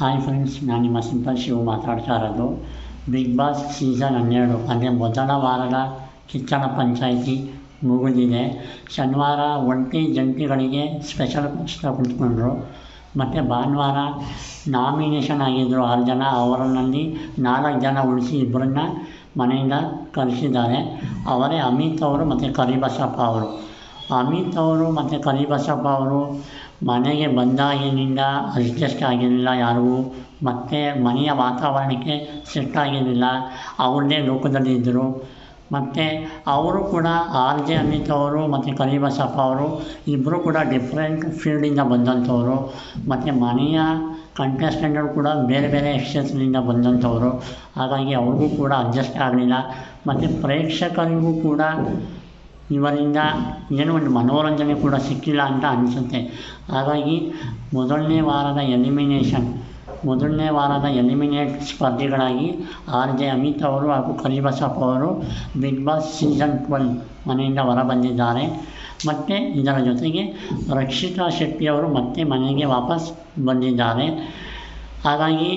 Hi friends ನಾನು ನಿಮ್ಮ simple Shivu ಮಾತಾಡ್ತಾ ಇರೋದು. ಬಿಗ್ ಬಾಸ್ ಸೀಸನ್ ಹನ್ನೆರಡು, ಅಂದರೆ ಮೊದಲ ವಾರದ ಕಿಚ್ಚಣ ಪಂಚಾಯಿತಿ ಮುಗಿದಿದೆ. ಶನಿವಾರ ಒಂಟಿ ಜಂಟಿಗಳಿಗೆ ಸ್ಪೆಷಲ್ ಪುಸ್ತಕ ಕುಳಿತುಕೊಂಡ್ರು. ಮತ್ತು ಭಾನುವಾರ ನಾಮಿನೇಷನ್ ಆಗಿದ್ದರು ಆರು ಜನ, ಅವರನ್ನಲ್ಲಿ ನಾಲ್ಕು ಜನ ಉಳಿಸಿ ಇಬ್ಬರನ್ನ ಮನೆಯಿಂದ ಕಲಿಸಿದ್ದಾರೆ ಅವರೇ ಅಮಿತ್ ಅವರು ಮತ್ತು ಕರಿಬಸಪ್ಪ ಅವರು. ಅಮಿತ್ ಅವರು ಮತ್ತು ಕರಿಬಸಪ್ಪ ಅವರು ಮನೆಗೆ ಬಂದಾಗಿನಿಂದ ಅಡ್ಜಸ್ಟ್ ಆಗಿರಲಿಲ್ಲ ಯಾರೂ. ಮತ್ತು ಮನೆಯ ವಾತಾವರಣಕ್ಕೆ ಸೆಟ್ ಆಗಿರಲಿಲ್ಲ. ಅವ್ರದ್ದೇ ಲೋಕದಲ್ಲಿ ಇದ್ದರು. ಮತ್ತು ಅವರು ಕೂಡ ಆರ್ ಜೆ ಅಮಿತ್ ಅವರು ಮತ್ತು ಕರಿಬಸಪ್ಪ ಅವರು ಇಬ್ಬರು ಕೂಡ ಡಿಫ್ರೆಂಟ್ ಫೀಲ್ಡಿಂದ ಬಂದಂಥವರು. ಮತ್ತು ಮನೆಯ ಕಂಟೆಸ್ಟೆಂಟ್ಗಳು ಕೂಡ ಬೇರೆ ಬೇರೆ ಕ್ಷೇತ್ರದಿಂದ ಬಂದಂಥವರು. ಹಾಗಾಗಿ ಅವ್ರಿಗೂ ಕೂಡ ಅಡ್ಜಸ್ಟ್ ಆಗಲಿಲ್ಲ. ಮತ್ತು ಪ್ರೇಕ್ಷಕರಿಗೂ ಕೂಡ ಇವರಿಂದ ಏನೋ ಒಂದು ಮನೋರಂಜನೆ ಕೂಡ ಸಿಕ್ಕಿಲ್ಲ ಅಂತ ಅನಿಸುತ್ತೆ. ಹಾಗಾಗಿ ಮೊದಲನೇ ವಾರದ ಎಲಿಮಿನೇಷನ್ ಮೊದಲನೇ ವಾರದ ಎಲಿಮಿನೇಟ್ ಸ್ಪರ್ಧಿಗಳಾಗಿ ಆರ್ ಜೆ ಅಮಿತ್ ಅವರು ಹಾಗೂ ಕರಿಬಸಪ್ಪ ಅವರು ಬಿಗ್ ಬಾಸ್ ಸೀಸನ್ ಟ್ವೆಲ್ ಮನೆಯಿಂದ ಹೊರಬಂದಿದ್ದಾರೆ. ಮತ್ತು ಇದರ ಜೊತೆಗೆ ರಕ್ಷಿತಾ ಶೆಟ್ಟಿಯವರು ಮತ್ತೆ ಮನೆಗೆ ವಾಪಸ್ ಬಂದಿದ್ದಾರೆ. ಹಾಗಾಗಿ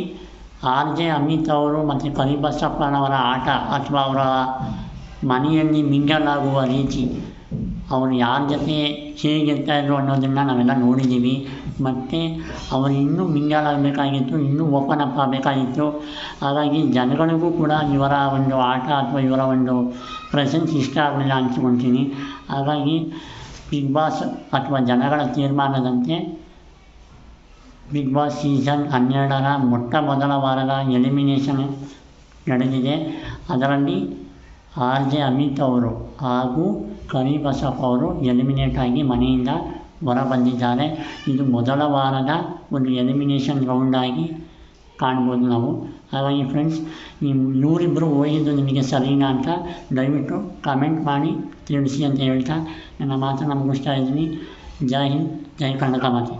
ಆರ್ ಜೆ ಅಮಿತ್ ಅವರು ಮತ್ತು ಕರಿಬಸಪ್ಪನವರ ಆಟ ಅಥವಾ ಅವರ ಮನೆಯಲ್ಲಿ ಮಿಂಗಲಾಗುವ ರೀತಿ ಅವನು ಯಾರ ಜೊತೆ ಹೇಗಿರ್ತಾಯಿದ್ರು ಅನ್ನೋದನ್ನು ನಾವೆಲ್ಲ ನೋಡಿದ್ದೀವಿ. ಮತ್ತು ಅವರು ಇನ್ನೂ ಮಿಂಗಲ್ ಆಗಬೇಕಾಗಿತ್ತು ಇನ್ನೂ ಓಪನ್ ಅಪ್ ಆಗಬೇಕಾಗಿತ್ತು. ಹಾಗಾಗಿ ಜನಗಳಿಗೂ ಕೂಡ ಇವರ ಒಂದು ಆಟ ಅಥವಾ ಇವರ ಒಂದು ಪ್ರೆಸೆನ್ಸ್ ಇಷ್ಟ ಆಗಲಿಲ್ಲ ಅನ್ಸ್ಕೊಳ್ತೀನಿ ಹಾಗಾಗಿ ಬಿಗ್ ಬಾಸ್ ಅಥವಾ ಜನಗಳ ತೀರ್ಮಾನದಂತೆ ಬಿಗ್ ಬಾಸ್ ಸೀಸನ್ ಹನ್ನೆರಡರ ಮೊಟ್ಟ ಮೊದಲ ವಾರದ ಎಲಿಮಿನೇಷನ್ ನಡೆದಿದೆ. ಅದರಲ್ಲಿ ಆರ್ ಜೆ ಅಮಿತ್ ಅವರು ಹಾಗೂ ಕರಿಬಸಪ್ಪ ಅವರು ಎಲಿಮಿನೇಟ್ ಆಗಿ ಮನೆಯಿಂದ ಹೊರ ಬಂದಿದ್ದಾರೆ ಇದು ಮೊದಲ ವಾರದ ಒಂದು ಎಲಿಮಿನೇಷನ್ ರೌಂಡಾಗಿ ಕಾಣ್ಬೋದು ನಾವು. ಹಾಗಾಗಿ ಫ್ರೆಂಡ್ಸ್ ನೀವು ಇವರಿಬ್ಬರು ಹೋಗಿದ್ದು ನಿಮಗೆ ಸರಿನಾ ಅಂತ ದಯವಿಟ್ಟು ಕಮೆಂಟ್ ಮಾಡಿ, ತಿಳಿಸಿ ಅಂತ ಹೇಳ್ತಾ ನನ್ನ ಮಾತನ್ನು ಮುಗಿಸ್ತಾ ಇದ್ದೀನಿ. ಜೈ ಹಿಂದ್, ಜೈ ಕನ್ನಡ ಮಾತೆ.